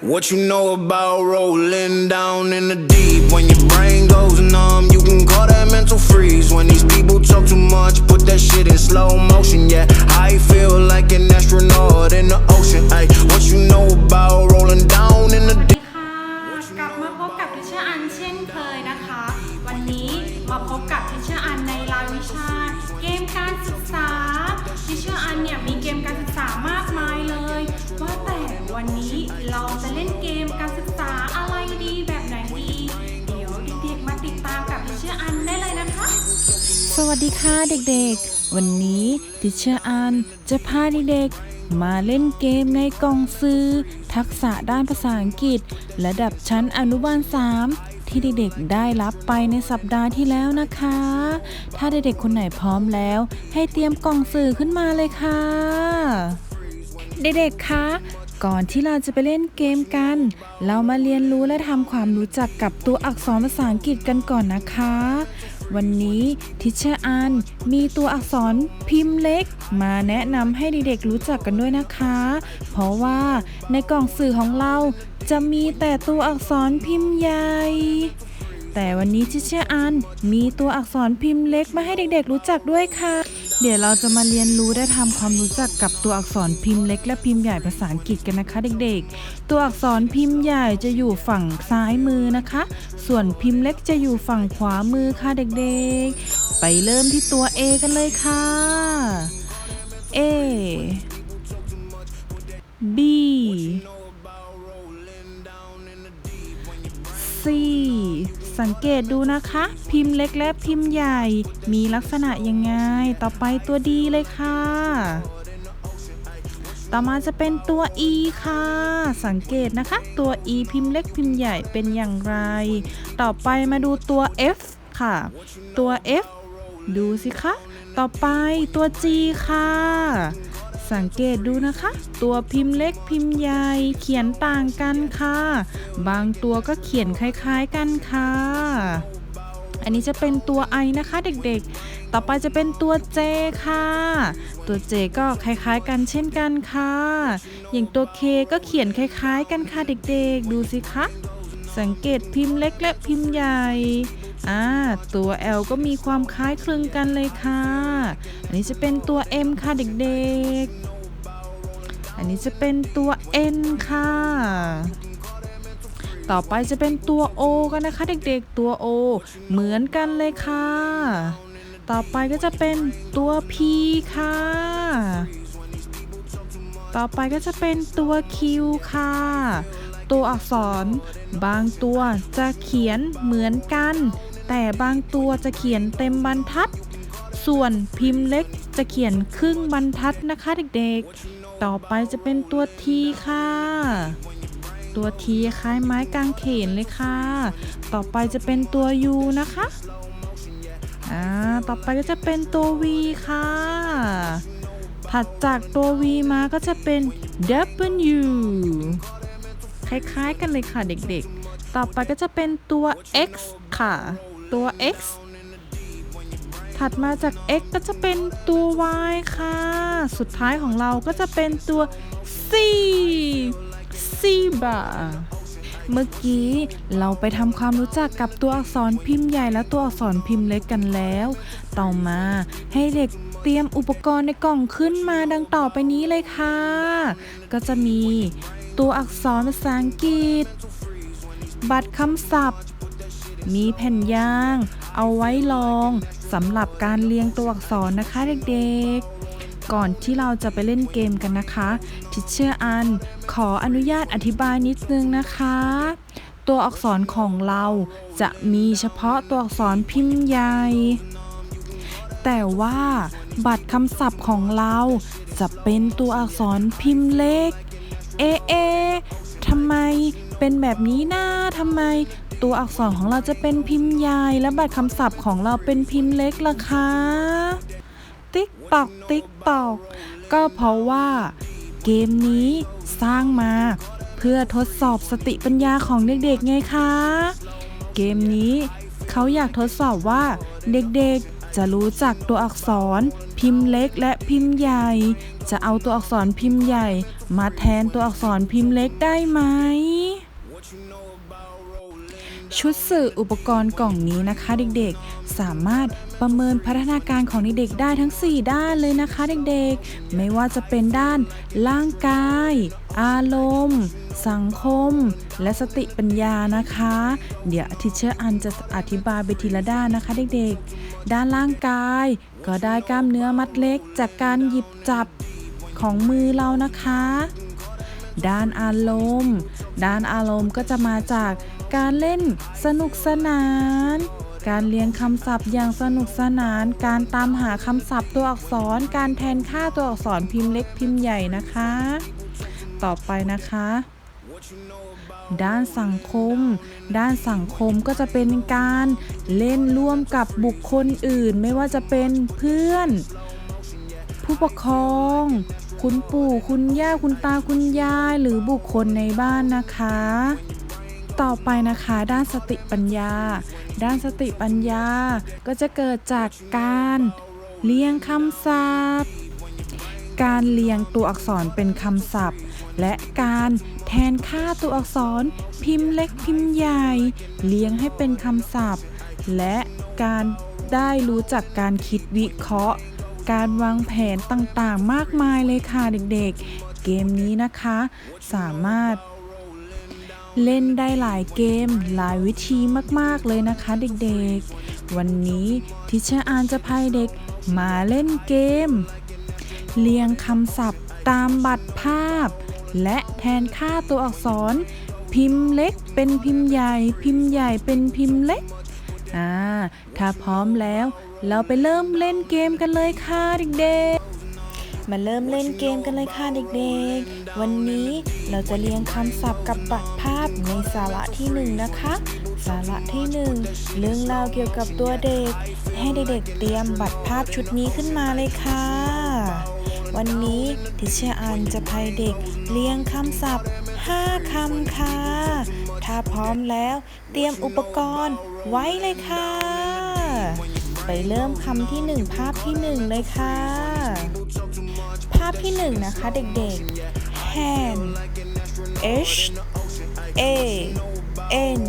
What you know about rolling down in the deep? When your brain goes numb, you can call that mental freeze. When these people talk too much, put that shit in slow motion. Yeah, I feel like an astronaut in the ocean. Ay, what you know about rolling down in the deep? ค่ะกลับมาพบกับทิชเชอร์อันเช่นเคยนะคะ วันนี้มาพบกับทิชเชอร์อันในรายวิชา เกมการศึกษาทิชเชอร์อันเนี่ยมีเกมการศึกษามากมายเลย ว่าแต่วัน นี้เราจะเล่นเกมการศึกษาอะไรดีแบบไหนดี เดี๋ยวเด็กๆมาติดตามกับทิชเชอร์อันได้เลยนะคะ สวัสดีค่ะเด็กๆ วันนี้ดิเชอร์อันจะพาเด็กๆมาเล่นเกมในกล่องซื้อ ทักษะด้านภาษาอังกฤษ ระดับชั้นอนุบาล 3ที่เด็กๆได้รับไปในสัปดาห์ที่แล้วนะคะ ถ้าเด็กๆคนไหนพร้อมแล้ว ให้เตรียมกล่องสื่อขึ้นมาเลยค่ะ เด็กๆคะ ก่อนที่เราจะไปเล่นเกมกัน เรามาเรียนรู้และทำความรู้จักกับตัวอักษรภาษาอังกฤษกันก่อนนะคะ วันนี้ทิชเชอร์อันมีตัวอักษรพิมพ์เล็ก มาแนะนำให้เด็กๆรู้จักกันด้วยนะคะ เพราะว่าในกล่องสื่อของเราจะมีแต่ตัวอักษรพิมพ์ใหญ่แต่วันนี้ทิชเชอร์อันมีตัวอักษรพิมพ์เล็กมาให้เด็กๆรู้จักด้วยค่ะ เดี๋ยวเราจะมาเรียนรู้และทำความรู้จักกับตัวอักษรพิมพ์เล็กและพิมพ์ใหญ่ภาษาอังกฤษกันนะคะเด็กๆ ตัวอักษรพิมพ์ใหญ่จะอยู่ฝั่งซ้ายมือนะคะ ส่วนพิมพ์เล็กจะอยู่ฝั่งขวามือค่ะเด็กๆ ไปเริ่มที่ตัว A กันเลยค่ะ A B C สังเกตดูนะคะ พิมพ์เล็กและพิมพ์ใหญ่ มีลักษณะยังไง ต่อไปตัวดีเลยค่ะ ต่อมาจะเป็นตัว E ค่ะ สังเกตนะคะ ตัว E พิมพ์เล็กพิมพ์ใหญ่เป็นอย่างไร ต่อไปมาดูตัว F ค่ะ ตัว F ดูสิคะ ต่อไปตัว G ค่ะ สังเกตดูนะคะ ตัวพิมพ์เล็กพิมพ์ใหญ่เขียนต่างกันค่ะ บางตัวก็เขียนคล้ายๆกันค่ะ อันนี้จะเป็นตัว I นะคะเด็กๆ ต่อไปจะเป็นตัว J ค่ะ ตัว J ก็คล้ายๆกันเช่นกันค่ะ อย่างตัว K ก็เขียนคล้ายๆ กันค่ะเด็กๆ ดูสิคะ สังเกตพิมพ์เล็กและพิมพ์ใหญ่ อ่าตัว L ก็มีความคล้ายคลึงกันเลยค่ะ อันนี้จะเป็นตัว M ค่ะเด็กๆ อันนี้จะเป็นตัว N ค่ะ ต่อไปจะเป็นตัว O กันนะคะเด็กๆ ตัว O เหมือนกันเลยค่ะ ต่อไปก็จะเป็นตัว P ค่ะ ต่อไปก็จะเป็นตัว Q ค่ะตัวอักษร บางตัวจะเขียนเหมือนกัน แต่บางตัวจะเขียนเต็มบรรทัด ส่วนพิมพ์เล็กจะเขียนครึ่งบรรทัดนะคะเด็กๆ ต่อไปจะเป็นตัว T ค่ะ ตัว T คล้ายไม้กางเขนเลยค่ะ ต่อไปจะเป็นตัว U นะคะอ่าต่อไปก็จะเป็นตัว V ค่ะ ถัดจากตัว V มาก็จะเป็น W คล้ายๆกันเลยค่ะเด็กๆ ต่อไปก็จะเป็นตัว X ค่ะ ตัว X ถัดมาจาก X ก็จะเป็นตัว Y ค่ะ สุดท้ายของเราก็จะเป็นตัว C C บาเมื่อกี้เราไปทำความรู้จักกับตัวอักษรพิมพ์ใหญ่และตัวอักษรพิมพ์เล็กกันแล้ว ต่อมาให้เด็กเตรียมอุปกรณ์ในกล่องขึ้นมาดังต่อไปนี้เลยค่ะ ก็จะมีตัวอักษรภาษาอังกฤษ บัตรคำศัพท์ มีแผ่นยาง เอาไว้ลองสำหรับการเรียงตัวอักษรนะคะเด็กๆ ก่อนที่เราจะไปเล่นเกมกันนะคะทิเชอร์อันขออนุญาตอธิบายนิดนึงนะคะ ตัวอักษรของเราจะมีเฉพาะตัวอักษรพิมพ์ใหญ่ แต่ว่าบัตรคำศัพท์ของเราจะเป็นตัวอักษรพิมพ์เล็ก เอ เอทำไมเป็นแบบนี้นะทำไม ตัวอักษรของเราจะเป็นพิมพ์ใหญ่และบัตรคำศัพท์ของเราเป็นพิมพ์เล็กล่ะคะ ติ๊กตอกติ๊กตอก ก็เพราะว่า เกมนี้สร้างมา เพื่อทดสอบสติปัญญาของเด็กๆไงคะ เกมนี้เขาอยากทดสอบว่าเด็กๆจะรู้จักตัวอักษร พิมพ์เล็กและพิมพ์ใหญ่ จะเอาตัวอักษรพิมพ์ใหญ่ มาแทนตัวอักษรพิมพ์เล็กได้ไหม ชุดสื่ออุปกรณ์กล่องนี้นะคะเด็กๆ สามารถประเมินพัฒนาการของเด็กๆได้ทั้ง 4 ด้านเลยนะคะเด็กๆ ไม่ว่าจะเป็นด้านร่างกาย อารมณ์ สังคม และสติปัญญานะคะ เดี๋ยวทิเชอร์อันจะอธิบายไปทีละด้านนะคะเด็กๆ ด้านร่างกาย ก็ได้กล้ามเนื้อมัดเล็ก จากการหยิบจับของมือเรานะคะ ด้านอารมณ์ ด้านอารมณ์ก็จะมาจาก การเล่นสนุกสนาน การเรียงคำศัพท์อย่างสนุกสนาน การตามหาคำศัพท์ตัวอักษร การแทนค่าตัวอักษรพิมพ์เล็กพิมพ์ใหญ่นะคะ ต่อไปนะคะด้านสังคม ด้านสังคมก็จะเป็นการเล่นร่วมกับบุคคลอื่น ไม่ว่าจะเป็นเพื่อน ผู้ปกครอง คุณปู่คุณย่าคุณตาคุณยายหรือบุคคลในบ้านนะคะ ต่อไปนะคะด้านสติปัญญา ด้านสติปัญญาก็จะเกิดจากการเรียงคำศัพท์ การเรียงตัวอักษรเป็นคำศัพท์ และการแทนค่าตัวอักษรพิมพ์เล็กพิมพ์ใหญ่เรียงให้เป็นคำศัพท์ และการได้รู้จักการคิดวิเคราะห์ การวางแผนต่างๆ มากมายเลยค่ะเด็กๆ เกมนี้นะคะ สามารถ เล่นได้หลายเกมหลายวิธีมากๆเลยนะคะเด็กๆ วันนี้ทิชอานจะพาเด็กมาเล่นเกม เรียงคำศัพท์ตามบัตรภาพ และแทนค่าตัวอักษร พิมพ์เล็กเป็นพิมพ์ใหญ่ พิมพ์ใหญ่เป็นพิมพ์เล็กอ่าถ้าพร้อมแล้ว เราไปเริ่มเล่นเกมกันเลยค่ะเด็กๆ มาเริ่มเล่นเกมกันเลยค่ะเด็กๆ วันนี้เราจะเรียงคำศัพท์กับบัตรภาพในสาระที่หนึ่งนะคะ สาระที่หนึ่งเรื่องราวเกี่ยวกับตัวเด็ก ให้เด็กๆเตรียมบัตรภาพชุดนี้ขึ้นมาเลยค่ะ วันนี้ทิเชอร์อันจะพาเด็กเรียงคำศัพท์5คำค่ะ ถ้าพร้อมแล้วเตรียมอุปกรณ์ไว้เลยค่ะ ไปเริ่มคำที่หนึ่งภาพที่หนึ่งเลยค่ะาพที่หนึ่งนะคะเด็กๆ hand h a n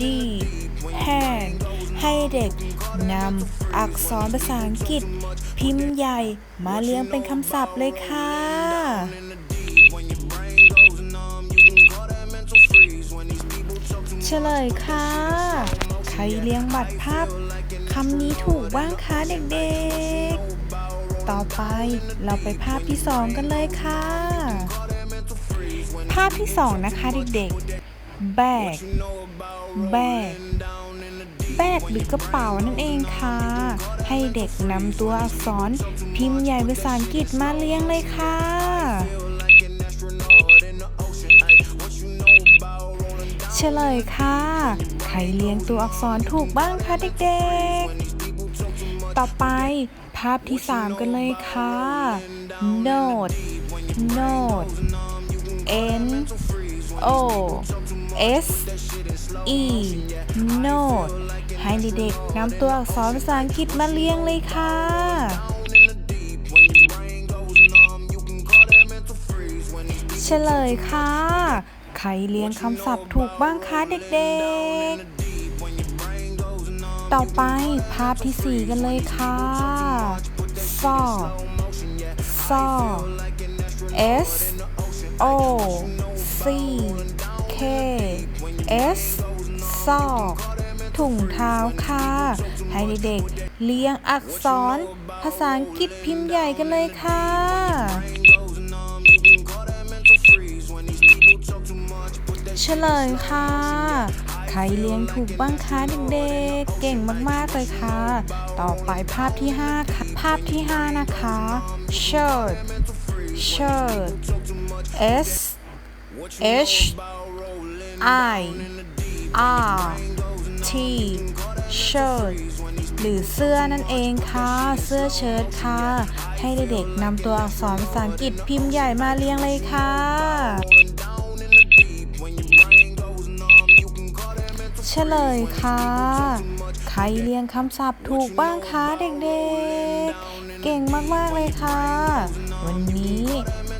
d hand ให้เด็กนำอักษรภาษาอังกฤษ พิมพ์ใหญ่มาเรียงเป็นคำศัพท์เลยค่ะ เฉลยค่ะ ใครเรียงบัตรภาพคำนี้ถูกบ้างคะเด็กๆ ต่อไปเราไปภาพที่สองกันเลยค่ะ ภาพที่สองนะคะเด็กๆ bag bag แบกหรือกระเป๋านั่นเองค่ะ ให้เด็กนำตัวอักษรพิมพ์ใหญ่ภาษาอังกฤษมาเรียงเลยค่ะเฉลยค่ะ ใครเรียงตัวอักษรถูกบ้างคะเด็กๆ ต่อไป ภาพที่ 3 กันเลยค่ะ note note n o s e note ให้เด็กๆนำตัวอักษรภาษาอังกฤษมาเรียงเลยค่ะเฉลยค่ะ ใครเรียงคำศัพท์ถูกบ้างคะเด็กๆ ต่อไปภาพที่ 4 กันเลยค่ะ saw saw s o c k s ซอกถุงเท้าค่ะ ให้เด็กๆเรียงอักษร ภาษาอังกฤษพิมพ์ใหญ่กันเลยค่ะเฉลยค่ะ ใครเลี้ยงถูกบ้างคะเด็กๆ เก่งมากๆเลยค่ะ ต่อไปภาพที่ 5 ค่ะ ภาพที่ 5 นะคะ shirt shirt s h i r t shirt หรือเสื้อนั่นเองค่ะ เสื้อเชิ้ตค่ะ ให้เด็กๆนำตัวอักษรภาษาอังกฤษพิมพ์ใหญ่มาเรียงเลยค่ะ เฉลยค่ะ ใครเรียงคำศัพท์ถูกบ้างคะเด็กๆ เก่งมากๆเลยค่ะ วันนี้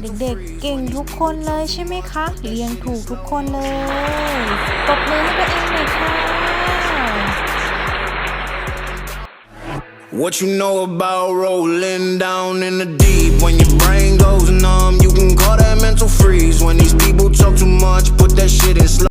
เด็กๆ เก่งทุกคนเลยใช่ไหมคะ เรียงถูกทุกคนเลยตบมือให้ตัวเองหน่อยค่ะ What you know about rolling down in the deep? When your brain goes numb, you can call that mental freeze. When these people talk too much, put that shit in slow.